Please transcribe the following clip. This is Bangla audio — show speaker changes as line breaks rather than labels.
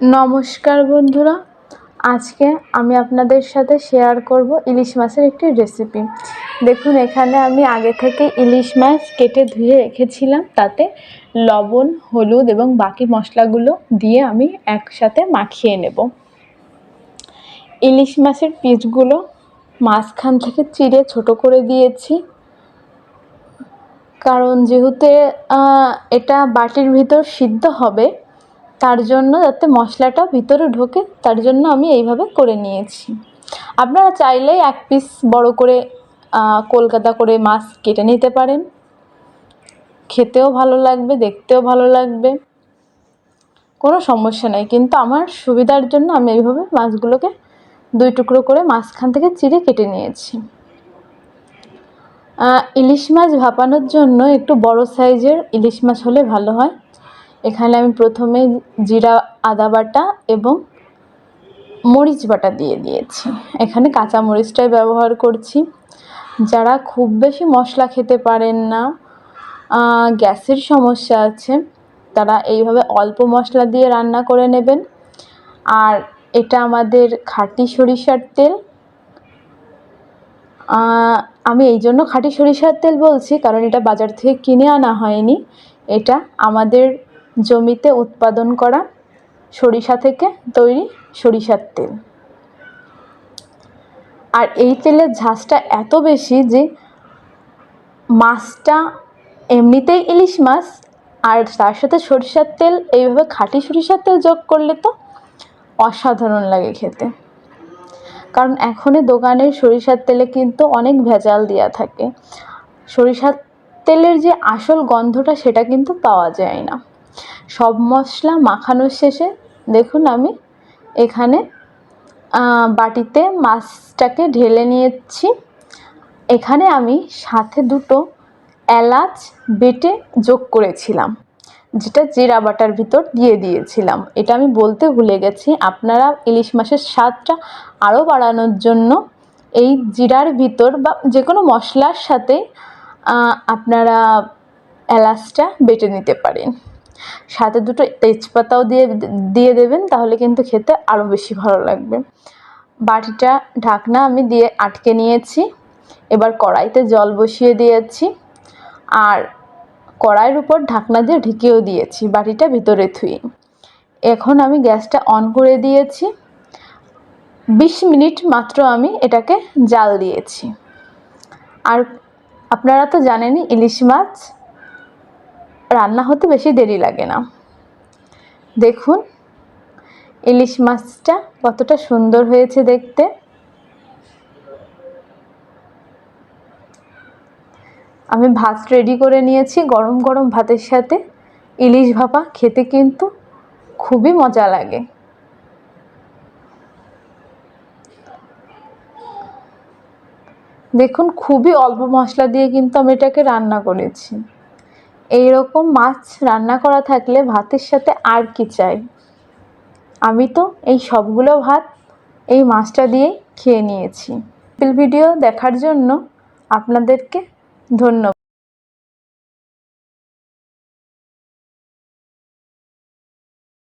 নমস্কার বন্ধুরা, আজকে আমি আপনাদের সাথে শেয়ার করব ইলিশ মাছের একটি রেসিপি দেখুন, এখানে আমি আগে থেকে ইলিশ মাছ কেটে ধুয়ে রেখেছিলাম, তাতে লবণ, হলুদ এবং বাকি মশলাগুলো দিয়ে আমি একসাথে মাখিয়ে নেব। ইলিশ মাছের পিসগুলো মাঝখান থেকে চিড়ে ছোট করে দিয়েছি। কারণ যেহেতু এটা বাটির ভিতর সিদ্ধ হবে তার জন্য যাতে মশলাটা ভিতরে ঢোকে, তার জন্য আমি এইভাবে করে নিয়েছি। আপনারা চাইলেই এক পিস বড় করে কলকাতা করে মাছ কেটে নিতে পারেন। খেতেও ভালো লাগবে, দেখতেও ভালো লাগবে। কোনো সমস্যা নেই, কিন্তু আমার সুবিধার জন্য আমি এইভাবে মাছগুলোকে দুই টুকরো করে মাঝখান থেকে চিড়ে কেটে নিয়েছি। ইলিশ মাছ ভাপানোর জন্য একটু বড় সাইজের ইলিশ মাছ হলে ভালো হয়। এখানে আমি প্রথমে জিরা, আদা বাটা এবং মরিচ বাটা দিয়ে দিয়েছি। এখানে কাঁচা মরিচটাই ব্যবহার করছি। যারা খুব বেশি মশলা খেতে পারেন না গ্যাসের সমস্যা আছে, তারা এইভাবে অল্প মশলা দিয়ে রান্না করে নেবেন। আর এটা আমাদের খাঁটি সরিষার তেল। আমি এই জন্য খাঁটি সরিষার তেল বলছি, কারণ এটা বাজার থেকে কিনে আনা হয়নি। এটা আমাদের জমিতে উৎপাদন করা সরিষা থেকে তৈরি সরিষার তেল। আর এই তেলের ঝাঁজটা এত বেশি যে মাছটা এমনিতেই ইলিশ মাছ, আর তার সাথে সরিষার তেল, এইভাবে খাঁটি সরিষার তেল যোগ করলে তো অসাধারণ লাগে খেতে। কারণ এখনই দোকানের সরিষার তেলে কিন্তু অনেক ভেজাল দেওয়া থাকে। সরিষার তেলের যে আসল গন্ধটা সেটা কিন্তু পাওয়া যায় না। সব মশলা মাখানোর শেষে দেখুন আমি এখানে বাটিতে মাছটাকে ঢেলে নিয়েছি। এখানে আমি সাথে দুটো এলাচ বেটে যোগ করেছিলাম, যেটা জিরা বাটার ভিতর দিয়ে দিয়েছিলাম। এটা আমি বলতে ভুলে গেছি, আপনারা ইলিশ মাছের স্বাদটা আরও বাড়ানোর জন্য এই জিরার ভিতর বা যে কোনো মশলার সাথে আপনারা এলাচটা বেটে নিতে পারেন। সাথে দুটো তেজপাতাও দিয়ে দিয়ে দেবেন, তাহলে কিন্তু খেতে আরও বেশি ভালো লাগবে। বাটিটা, ঢাকনা আমি দিয়ে আটকে নিয়েছি। এবার কড়াইতে জল বসিয়ে দিয়েছি। আর কড়াইয়ের উপর ঢাকনা দিয়ে ঢেকেও দিয়েছি, বাটিটা ভিতরে থুয়ে এখন আমি গ্যাসটা অন করে দিয়েছি। বিশ মিনিট মাত্র আমি এটাকে জাল দিয়েছি। আর আপনারা তো জানেনই, ইলিশ মাছ রান্না হতে বেশি দেরি লাগে না। দেখুন, ইলিশ মাছটা কতটা সুন্দর হয়েছে দেখতে। আমি ভাত রেডি করে নিয়েছি গরম গরম ভাতের সাথে। ইলিশ ভাপা খেতে কিন্তু খুবই মজা লাগে। দেখুন, খুবই অল্প মশলা দিয়ে কিন্তু আমি এটাকে রান্না করেছি। এই রকম মাছ রান্না করা থাকলে ভাতের সাথে আর কি চাই? আমি তো এই সবগুলো ভাত এই মাছটা দিয়ে খেয়ে নিয়েছি। ভিডিও দেখার জন্য আপনাদেরকে ধন্যবাদ।